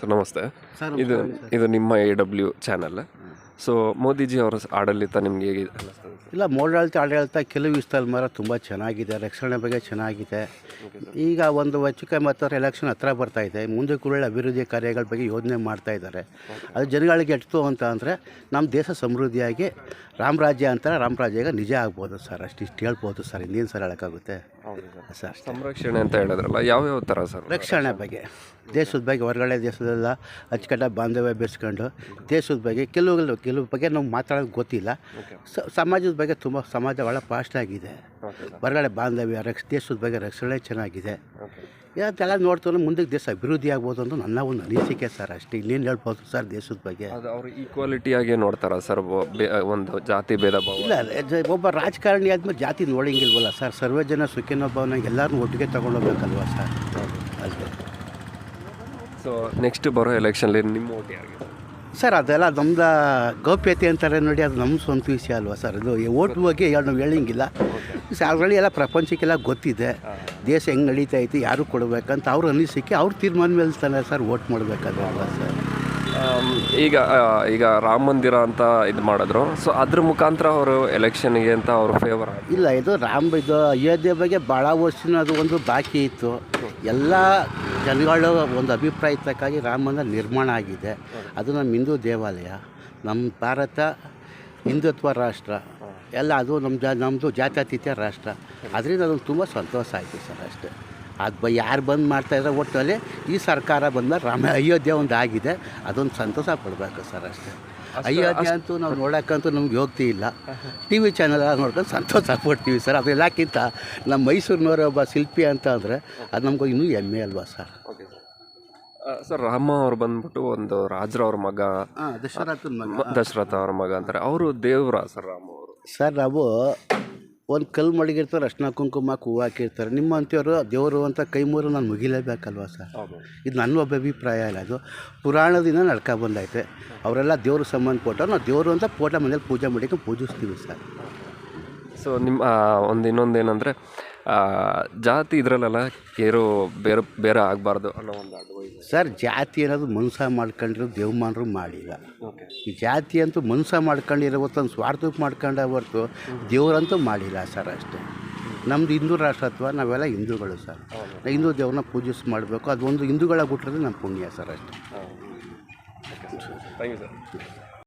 Sir ನಮಸ್ತೆ. ಇದು ಇದು ನಿಮ್ಮ A W channel so Modiji ಅವರ ಆಡಳಿತ ನಿಮಗೆ ಹೇಗೆ ಅನ್ನಿಸ್ತದೆ ಇಲ್ಲ ಮೋಡಾಳಿತ ಆಡಳಿತ ಕೆಲವು ವಿಷಯದಲ್ಲಿ ಮರ ತುಂಬ ಚೆನ್ನಾಗಿದೆ ರಕ್ಷಣೆ ಬಗ್ಗೆ ಚೆನ್ನಾಗಿದೆ. ಈಗ ಒಂದು ವೈಚಿಕ ಮತ್ತು ಎಲೆಕ್ಷನ್ ಹತ್ರ ಬರ್ತಾ ಇದೆ. ಮುಂದೆ ಕೂಡ ಅಭಿವೃದ್ಧಿ ಕಾರ್ಯಗಳ ಬಗ್ಗೆ ಯೋಜನೆ ಮಾಡ್ತಾ ಇದ್ದಾರೆ. ಅದು ಜನಗಳಿಗೆ ಎಟ್ತು ಅಂತ ಅಂದರೆ ನಮ್ಮ ದೇಶ ಸಮೃದ್ಧಿಯಾಗಿ ರಾಮರಾಜ್ಯ ಅಂತಾರೆ ರಾಮರಾಜ್ಯ ಈಗ ನಿಜ ಆಗ್ಬೋದು ಸರ್. ಅಷ್ಟು ಇಷ್ಟು ಹೇಳ್ಬೋದು ಸರ್. ಇನ್ನೇನು ಸರ್ ಹೇಳೋಕ್ಕಾಗುತ್ತೆ. ಸರ್. ಸಂರಕ್ಷಣೆ ಅಂತ ಹೇಳಿದ್ರಲ್ಲ ಯಾವ್ಯಾವ ಥರ ಸರ್? ರಕ್ಷಣೆ ಬಗ್ಗೆ. ದೇಶದ ಬಗ್ಗೆ ಹೊರಗಡೆ ದೇಶದೆಲ್ಲ ಅಚ್ಚುಕಟ್ಟ ಬಾಂಧವ್ಯ ಬೆಳೆಸ್ಕೊಂಡು ದೇಶದ ಬಗ್ಗೆ ಕೆಲವು ಕೆಲವು ಬಗ್ಗೆ ನಮ್ಗೆ ಮಾತಾಡೋದು ಗೊತ್ತಿಲ್ಲ. ಸ- ಸಮಾಜದ ಬಗ್ಗೆ ತುಂಬ ಸಮಾಜ ಭಾಳ ಫಾಸ್ಟ್ ಆಗಿದೆ. ಹೊರಗಡೆ ಬಾಂಧವ್ಯ ರಕ್ಷ ದೇಶದ ಬಗ್ಗೆ ರಕ್ಷಣೆ ಚೆನ್ನಾಗಿದೆ. ಇದೆಲ್ಲ ನೋಡ್ತಾರೆ ಮುಂದಕ್ಕೆ ದೇಶ ಅಭಿವೃದ್ಧಿ ಆಗ್ಬೋದು ಅಂತ ನನ್ನ ಒಂದು ಅನಿಸಿಕೆ ಸರ್ ಅಷ್ಟೇ ಇನ್ನೇನು ಹೇಳ್ಬೋದು ಸರ್ ದೇಶದ ಬಗ್ಗೆ? ಅದು ಅವರು ಈಕ್ವಾಲಿಟಿಯಾಗಿ ನೋಡ್ತಾರ ಸರ್ ಒಂದು ಜಾತಿ ಭೇದ ಭಾವ? ಇಲ್ಲ ಒಬ್ಬ ರಾಜಕಾರಣಿ ಆದ್ಮೇಲೆ ಜಾತಿ ನೋಡಂಗಿಲ್ವಲ್ಲ ಸರ್ ಸರ್ವೇ ಜನ ಸುಖಿನೊಬ್ಬವನ್ನ ಎಲ್ಲರನ್ನೂ ಒಟ್ಟಿಗೆ ತಗೊಂಡೋಗ್ಬೇಕಲ್ವ ಸರ್ ಸೊ ನೆಕ್ಸ್ಟ್ ಬರೋ ಎಲೆಕ್ಷನ್ ನಿಮ್ಮ ಓಟಿ ಯಾರಿಗೆ? ಸರ್ ಅದೆಲ್ಲ ನಮ್ದು ಗೌಪ್ಯತೆ ಅಂತಾರೆ ನೋಡಿ ಅದು ನಮ್ಮ ಸ್ವಂತ ವಿಷಯ ಅಲ್ವಾ ಸರ್? ಅದು ಓಟ್ ಬಗ್ಗೆ ನಾವು ಹೇಳಂಗಿಲ್ಲ. ಆಲ್ರೆಡಿ ಎಲ್ಲ ಪ್ರಪಂಚಕ್ಕೆಲ್ಲ ಗೊತ್ತಿದೆ. ದೇಶ ಹೆಂಗೆ ನಡೀತಾ ಐತಿ ಯಾರು ಕೊಡಬೇಕಂತ ಅವ್ರು ಅನಿಸಿಕೆ ಅವ್ರ ತೀರ್ಮಾನ ಮೇಲೆ ತಾನೆ ಸರ್ ಓಟ್ ಅಲ್ವಾ ಸರ್? ಈಗ ಈಗ ರಾಮ ಮಂದಿರ ಅಂತ ಇದು ಮಾಡಿದ್ರು. ಸೊ ಅದ್ರ ಮುಖಾಂತರ ಅವರು ಎಲೆಕ್ಷನ್ಗೆ ಅಂತ ಅವರು ಫೇವರ್ ಇಲ್ಲ ಇದು ರಾಮ ಇದು ಅಯೋಧ್ಯೆ ಬಗ್ಗೆ ಭಾಳ ವರ್ಷನ ಅದು ಒಂದು ಬಾಕಿ ಇತ್ತು. ಎಲ್ಲ ಜನಗಳ ಒಂದು ಅಭಿಪ್ರಾಯಕ್ಕಾಗಿ ರಾಮ ಮಂದಿರ ನಿರ್ಮಾಣ ಆಗಿದೆ. ಅದು ನಮ್ಮ ಹಿಂದೂ ದೇವಾಲಯ, ನಮ್ಮ ಭಾರತ, ಹಿಂದುತ್ವ ರಾಷ್ಟ್ರ, ಎಲ್ಲ ಅದು ನಮ್ಮ ಜಾ, ನಮ್ಮದು ಜಾತ್ಯತೀತ ರಾಷ್ಟ್ರ. ಅದರಿಂದ ಅದೊಂದು ತುಂಬ ಸಂತೋಷ ಆಯಿತು ಸರ್ ಅಷ್ಟೇ. ಅದು ಬ, ಯಾರು ಬಂದು ಮಾಡ್ತಾಯಿದ್ರೆ ಒಟ್ಟಲ್ಲಿ ಈ ಸರ್ಕಾರ ಬಂದ ರಾಮ, ಅಯೋಧ್ಯೆ ಒಂದು ಆಗಿದೆ. ಅದೊಂದು ಸಂತೋಷ ಪಡಬೇಕು ಸರ್ ಅಷ್ಟೇ. ಅಯೋಧ್ಯೆ ಅಂತೂ ನಾವು ನೋಡೋಕ್ಕಂತೂ ನಮ್ಗೆ ಯೋಗ್ತಿ ಇಲ್ಲ. ಟಿ ವಿ ಚಾನಲ್ ನೋಡ್ಕೊಂಡು ಸಂತೋಷ ಪಡ್ತೀವಿ ಸರ್. ಅದೆಲ್ಲಕ್ಕಿಂತ ನಮ್ಮ ಮೈಸೂರಿನವರ ಒಬ್ಬ ಶಿಲ್ಪಿ ಅಂತ ಅಂದರೆ ಅದು ನಮ್ಗೆ ಇನ್ನೂ ಹೆಮ್ಮೆ ಅಲ್ವಾ ಸರ್? ಸರ್. ರಾಮ ಅವ್ರು ಬಂದ್ಬಿಟ್ಟು ಒಂದು ರಾಜರವ್ರ ಮಗ. ದಶರಥನ ಮಗ. ದಶರಥ ಅವ್ರ ಮಗ ಅಂತಾರೆ. ಅವರು ದೇವ್ರ ಸರ್ ರಾಮ ಅವರು? ಸರ್ ನಾವು ಒಂದು ಕಲ್ಲು ಮಡಗಿರ್ತಾರೆ ಅರ್ಶಿನ ಕುಂಕುಮ ಹೂವು ಹಾಕಿರ್ತಾರೆ. ನಿಮ್ಮ ನಿಮ್ಮಂಥವ್ರು ದೇವರು ಅಂತ ಕೈ ಮೂರು ನಾನು ಮುಗಿಲೇಬೇಕಲ್ವಾ ಸರ್? ಇದು ನನ್ನ ಒಬ್ಬ ಅಭಿಪ್ರಾಯ ಇಲ್ಲ ಅದು. ಪುರಾಣದಿಂದ ನಡ್ಕೊ ಬಂದೈತೆ. ಅವರೆಲ್ಲ ದೇವ್ರ ಸಂಬಂಧ ಫೋಟೋ ನಾವು ದೇವರು ಅಂತ ಫೋಟೋ ಮನೇಲಿ ಪೂಜೆ ಮಾಡಿಕೊಂಡು ಪೂಜಿಸ್ತೀವಿ ಸರ್. ಸೊ ನಿಮ್ಮ ಒಂದು ಇನ್ನೊಂದು ಏನಂದರೆ ಜಾತಿ ಇದರಲ್ಲೆಲ್ಲ ಕೇರು ಬೇರೆ ಬೇರೆ ಆಗಬಾರ್ದು ಅನ್ನೋ ಒಂದು ಅಡ್ವೈಸ್ ಸರ್ ಜಾತಿ ಅನ್ನೋದು ಮನುಷ್ಯ ಮಾಡ್ಕೊಂಡಿರೋ ದೇವಮಾನರು ಮಾಡಿಲ್ಲ. ಈ ಜಾತಿ ಅಂತೂ ಮನುಷ್ಯ ಮಾಡ್ಕೊಂಡಿರೋ ಹೊತ್ತೊಂದು ಸ್ವಾರ್ಥಕ್ಕೆ ಮಾಡ್ಕೊಂಡ ಹೊರತು ದೇವರಂತೂ ಮಾಡಿಲ್ಲ ಸರ್ ಅಷ್ಟೇ. ನಮ್ಮದು ಹಿಂದೂ ರಾಷ್ಟ್ರತ್ವ ನಾವೆಲ್ಲ ಹಿಂದೂಗಳು ಸರ್. ಹಿಂದೂ. ದೇವ್ರನ್ನ ಪೂಜಿಸ್ ಮಾಡಬೇಕು. ಅದು ಒಂದು ಹಿಂದೂಗಳ ಬಿಟ್ರೆ ನಮ್ಮ ಪುಣ್ಯ ಸರ್ ಅಷ್ಟೇ. Thank you sir.